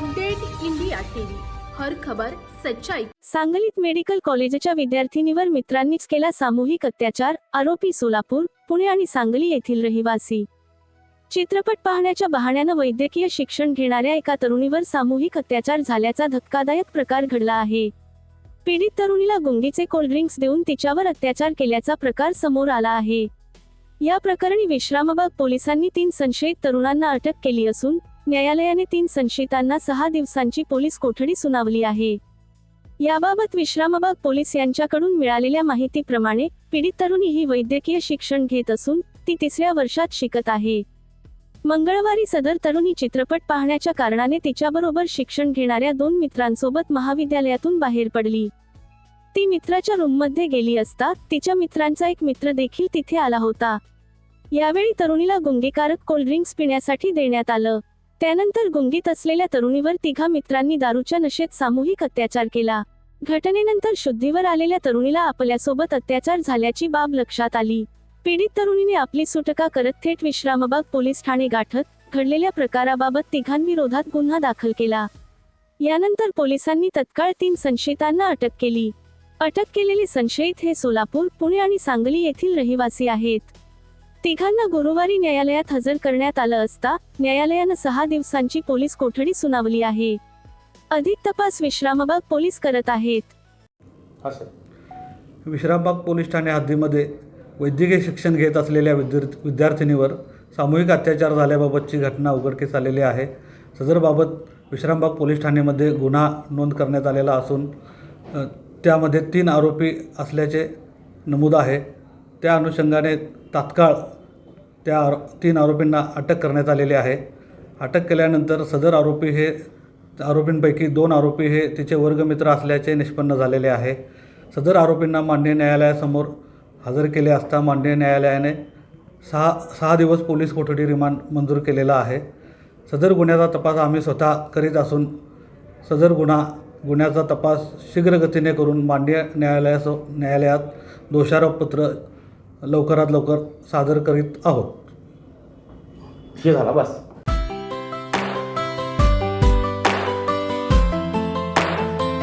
Update India TV. हर खबर सच्चाई. सांगलीत मेडिकल कॉलेजच्या विद्यार्थिनीवर मित्रांनीच केला सामूहिक अत्याचार आरोपी सोलापूर पुणे आणि सांगली येथील रहिवासी. चित्रपट पाहण्याच्या बहाण्यानं वैद्यकीय शिक्षण घेणाऱ्या एका तरुणीवर सामूहिक अत्याचार झाल्याचा धक्कादायक प्रकार घडला आहे. पीडित तरुणीला गुंगीचे कोल्ड्रिंक्स देऊन तिच्यावर अत्याचार केल्याचा प्रकार समोर आला आहे. या प्रकरणी विश्रामबाग पोलिसांनी तीन संशयित तरुणांना अटक केली असून न्यायालयाने तीन संशयितांना सहा दिवसांची पोलीस कोठडी सुनावली आहे. याबाबत विश्रामबाग पोलीस यांच्याकडून मिळालेल्या माहितीप्रमाणे पीडित तरुणी ही वैद्यकीय शिक्षण घेत असून ती तिसऱ्या वर्षात शिकत आहे. मंगळवारी सदर तरुणी चित्रपट पाहण्याच्या कारणाने तिच्याबरोबर शिक्षण घेणाऱ्या दोन मित्रांसोबत महाविद्यालयातून बाहेर पडली. ती मित्राच्या रूममध्ये गेली असता तिच्या मित्रांचा एक मित्र देखील तिथे आला होता. यावेळी तरुणीला गुंगीकारक कोल्ड्रिंक्स पिण्यासाठी देण्यात आलं. त्यानंतर गुंगीत असलेल्या तरुणीवर तिघा मित्रांनी दारूच्या नशेत सामूहिक अत्याचार केला. घटनेनंतर शुद्धीवर आलेल्या तरुणीला आपल्यासोबत अत्याचार झाल्याची बाब लक्षात आली. पीडित तरुणीने आपली सुटका करत थेट विश्रामबाग पोलीस ठाणे गाठत घडलेल्या प्रकाराबाबत तिघांविरोधात गुन्हा दाखल केला. यानंतर पोलिसांनी तत्काळ तीन संशयितांना अटक केली. अटक केलेले संशयित हे सोलापूर पुणे आणि सांगली येथील रहिवासी आहेत. तिघांना गुरुवारी न्यायालयात हजर करण्यात आलं असता न्यायालयानं सहा दिवसांची पोलीस कोठडी सुनावली आहे. अधिक तपास विश्रामबाग पोलीस करत आहेत. विश्रामबाग पोलीस ठाणे हद्दीमध्ये वैद्यकीय शिक्षण घेत असलेल्या विद्यार्थी विद्यार्थिनीवर सामूहिक अत्याचार झाल्याबाबतची घटना उघडकीस आलेली आहे. सदरबाबत विश्रामबाग पोलीस ठाणेमध्ये गुन्हा नोंद करण्यात आलेला असून त्यामध्ये तीन आरोपी असल्याचे नमूद आहे. त्या अनुषंगाने तात्काळ त्या आरो तीन आरोपींना अटक करण्यात आलेली आहे. अटक केल्यानंतर सदर आरोपी हे आरोपींपैकी दोन आरोपी हे तिचे वर्गमित्र असल्याचे निष्पन्न झालेले आहे. सदर आरोपींना माननीय न्यायालयासमोर हजर केले असता माननीय न्यायालयाने सहा सहा दिवस पोलीस कोठडी रिमांड मंजूर केलेला आहे. सदर गुन्ह्याचा तपास आम्ही स्वतः करीत असून सदर गुन्हा गुन्ह्याचा तपास शीघ्रगतीने करून मान्य न्यायालयासो न्यायालयात दोषारोपपत्र लवकरात लवकर सादर करीत आहोत. हे झाला बस.